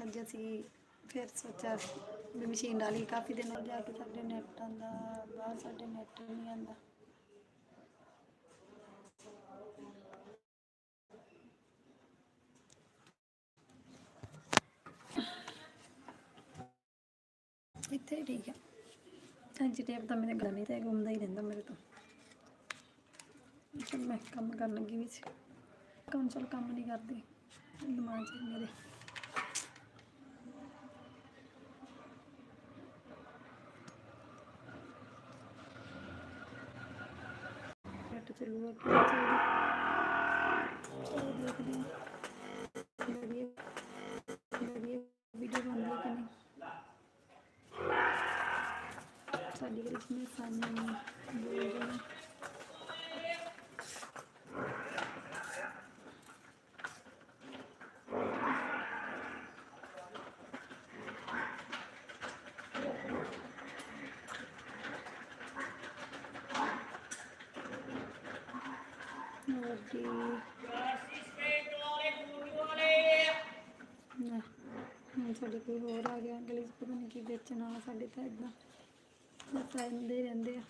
ਅੱਜ ਅਸੀਂ ਫਿਰ ਸੋਚਿਆ ਵੀ ਮਸ਼ੀਨ ਡਾਲੀ ਕਾਫੀ ਦਿਨ ਹੋ ਜਾ ਕੇ ਸਾਡੇ ਨੈਟ ਆਉਂਦਾ, ਬਾਹਰ ਸਾਡੇ ਨੈਟ ਨਹੀਂ ਆਉਂਦਾ। ਇੱਥੇ ਠੀਕ ਹੈ ਹਾਂਜੀ ਟੇਪ ਤਾਂ ਮੇਰੇ ਗਲਾ ਨਹੀਂ ਤੇ ਘੁੰਮਦਾ ਹੀ ਰਹਿੰਦਾ ਮੇਰੇ ਤੋਂ। ਚਲ ਮੈਂ ਕੰਮ ਕਰਨ ਲੱਗੀ ਵੀ ਸੀ। ਕੰਮ ਚਲ ਕੰਮ ਨਹੀਂ ਕਰਦੀ? ਦਿਮਾਗ 'ਚ ਮੇਰੇ। ਨੈਟ ਚੱਲੂਗਾ ਚਲੋ ਦੇਖਦੇ ਹਾਂ। ਵਧੀਆ ਵਧੀਆ ਵੀਡੀਓ ਬਣਦੀ ਕਿ ਨਹੀਂ? ਸਾਡੀ ਕ੍ਰਿਸਮਸ ਸਾਨੂੰ ਬੋਲ ਜਾਣਾ ਹੋਰ ਜੀ ਹੁਣ ਸਾਡੇ ਕੋਈ ਹੋਰ ਆ ਗਿਆ। ਗਲੀ 'ਚ ਪਤਾ ਨਹੀਂ ਕੀ ਵੇਚਣ ਵਾਲਾ ਸਾਡੇ ਤਾਂ ਇਦਾਂ ਬਸ ਆਉਂਦੇ ਰਹਿੰਦੇ ਆ।